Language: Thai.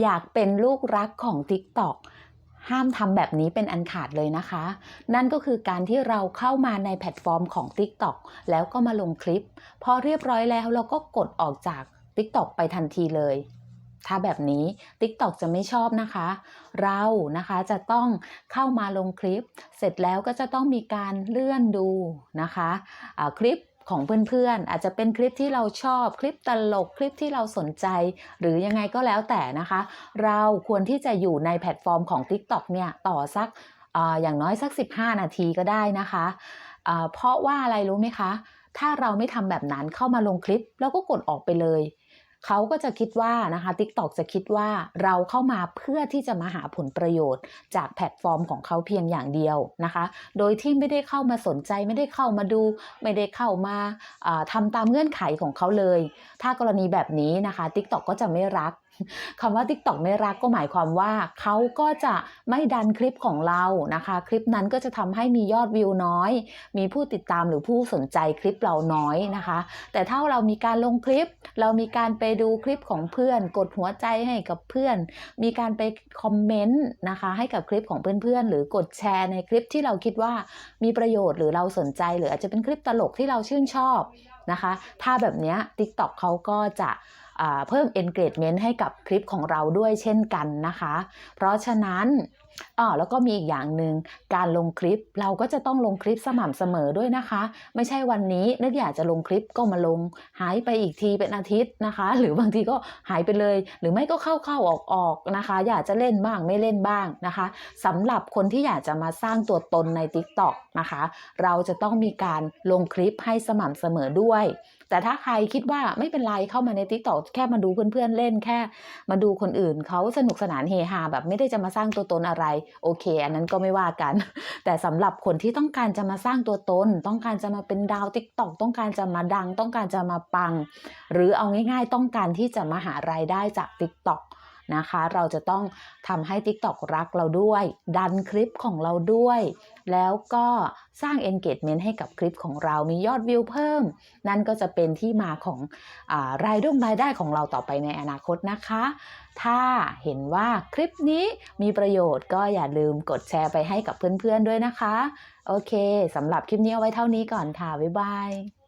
อยากเป็นลูกรักของ TikTok ห้ามทำแบบนี้เป็นอันขาดเลยนะคะ นั่นก็คือการที่เราเข้ามาในแพลตฟอร์มของ TikTok แล้วก็มาลงคลิป พอเรียบร้อยแล้วเราก็กดออกจาก TikTok ไปทันทีเลย ถ้าแบบนี้ TikTok จะไม่ชอบนะคะ เรานะคะจะต้องเข้ามาลงคลิป เสร็จแล้วก็จะต้องมีการเลื่อนดูนะคะอ่าคลิป ของเพื่อนๆ อาจจะเป็นคลิปที่เราชอบคลิปตลกคลิปที่เราสนใจ หรือยังไงก็แล้วแต่นะคะ เราควรที่จะอยู่ในแพลตฟอร์มของ TikTok เนี่ยต่อสักออย่างน้อยสัก 15 นาทีก็ได้นะคะเพราะว่าอะไรรู้ไหมคะ ถ้าเราไม่ทำแบบนั้นเข้ามาลงคลิป แล้วก็กดออกไปเลย เขาก็จะคิดว่านะคะ TikTok จะคิดว่าเราเข้ามาเพื่อที่จะมาหาผลประโยชน์ จากแพลตฟอร์มของเขาเพียงอย่างเดียวนะคะ โดยที่ไม่ได้เข้ามาสนใจไม่ได้เข้ามาดู ไม่ได้เข้ามาาทำตามเงื่อนไขของเขาเลย ถ้ากรณีแบบนี้นะคะ TikTok ก็จะไม่รัก คำว่า TikTok ไม่รักก็หมายความว่าเขาก็จะไม่ดันคลิปของเรานะคะ คลิปนั้นก็จะทำให้มียอดวิวน้อย มีผู้ติดตามหรือผู้สนใจคลิปเราน้อยนะคะ แต่ถ้าเรามีการลงคลิป เรามีการไปดูคลิปของเพื่อน กดหัวใจให้กับเพื่อน มีการไปคอมเมนต์นะคะให้กับคลิปของเพื่อนๆ หรือกดแชร์ในคลิปที่เราคิดว่ามีประโยชน์หรือเราสนใจ หรืออาจจะเป็นคลิปตลกที่เราชื่นชอบนะคะ ถ้าแบบนี้ TikTok เขาก็จะ เพิ่ม engagement ให้กับคลิปของเราด้วยเช่นกันนะคะ เพราะฉะนั้น อ๋อแล้วก็มีอีกอย่างหนึ่งการลงคลิปเราก็จะต้องลงคลิปสม่ำเสมอด้วยนะคะ ไม่ใช่วันนี้นึกอยากจะลงคลิปก็มาลง หายไปอีกทีเป็นอาทิตย์นะคะ หรือบางทีก็หายไปเลย หรือไม่ก็เข้าเข้าออกออกนะคะ อยากจะเล่นบ้างไม่เล่นบ้างนะคะสำหรับคนที่อยากจะมาสร้างตัวตนใน TikTok นะคะ เราจะต้องมีการลงคลิปให้สม่ำเสมอด้วย แต่ถ้าใครคิดว่าไม่เป็นไรเข้ามาใน TikTok แค่มาดูเพื่อนๆเล่นแค่ มาดูคนอื่นเขาสนุกสนานเฮฮาแบบไม่ได้จะมาสร้างตัวตนอะไรโอเค อันนั้นก็ไม่ว่ากัน แต่สำหรับคนที่ต้องการจะมาสร้างตัวตน ต้องการจะมาเป็นดาวติ๊กตอกต้องการจะมาดัง ต้องการจะมาปัง หรือเอาง่าย ๆ ต้องการที่จะมาหารายได้จากติ๊กต็อก นะคะ เราจะต้องทำให้ TikTok รักเราด้วย ดันคลิปของเราด้วย แล้วก็สร้าง engagement ให้กับคลิปของเรามียอดวิวเพิ่ม นั่นก็จะเป็นที่มาของอารายได้รายได้ของเราต่อไปในอนาคตนะคะ ถ้าเห็นว่าคลิปนี้มีประโยชน์ก็อย่าลืมกดแชร์ไปให้กับเพื่อนๆด้วยนะคะ โอเคสำหรับคลิปนี้เอาไว้เท่านี้ก่อนค่ะ บ๊ายบาย